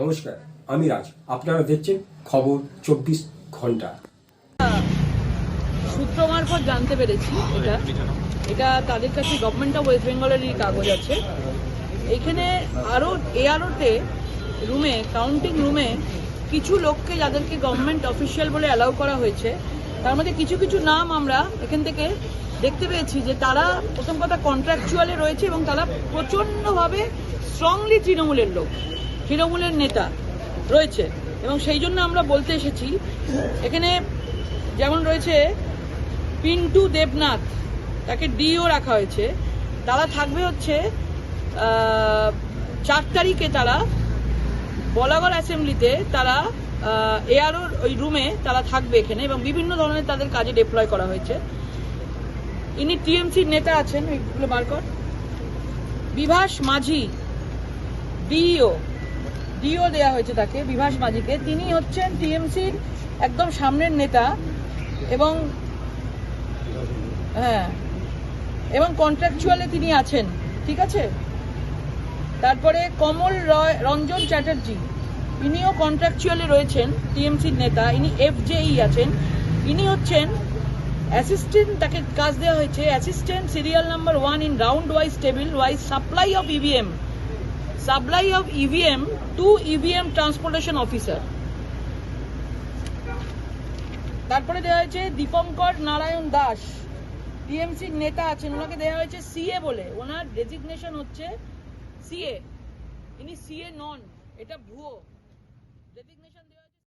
নমস্কার, আমি রাজ। আপনারা দেখছেন খবর চব্বিশ ঘণ্টা। সূত্র মারফত জানতে পেরেছি এটা। এটা তাদের কাছে গভর্নমেন্ট অফ ওয়েস্ট বেঙ্গলেরই কাগজ আছে। এখানে আরও এআরওতে রুমে কাউন্টিং রুমে কিছু লোককে যাদেরকে গভর্নমেন্ট অফিসিয়াল বলে অ্যালাউ করা হয়েছে, তার মধ্যে কিছু কিছু নাম আমরা এখান থেকে দেখতে পেয়েছি যে তারা প্রথম কথা কন্ট্রাকচুয়ালে রয়েছে এবং তারা প্রচণ্ডভাবে স্ট্রংলি তৃণমূলের লোক। তৃণমূলের নেতা রয়েছে। এবং সেই জন্য আমরা বলতে এসেছি, এখানে যেমন রয়েছে, পিন্টু দেবনাথ, তাকে ডিও রাখা হয়েছে। তারা থাকবে হচ্ছে চার তারিখে তারা বলাগড় অ্যাসেম্বলিতে তারা এআরওর ওই রুমে তারা থাকবে এখানে এবং বিভিন্ন ধরনের তাদের কাজে ডিপ্লয় করা হয়েছে। ইনি টিএমসির নেতা আছেন, ওইগুলো বার কর। বিভাস মাঝি ডিও ডিও দেওয়া হয়েছে তাকে, বিভাস মাঝিকে তিনি হচ্ছেন টিএমসির একদম সামনের নেতা এবং হ্যাঁ এবং কন্ট্রাকচুয়ালে তিনি আছেন, ঠিক আছে? তারপরে কমল রয়, রঞ্জন চ্যাটার্জি, ইনিও কন্ট্রাকচুয়ালে রয়েছেন টিএমসির নেতা, ইনি এফজেই আছেন। ইনি হচ্ছেন অ্যাসিস্ট্যান্ট তাকে কাজ দেওয়া হয়েছে assistant serial number one in round wise table wise supply of EVM supply of EVM to EVM transportation officer তারপরে দেওয়া হয়েছে দীপঙ্কর নারায়ণ দাস। টিএমসির নেতা আছেন, ওনাকে দেওয়া হয়েছে সিএ বলে। ওনার ডেজিগনেশন হচ্ছে সিএ ইনি সিএ নন, এটা ভুয়ো।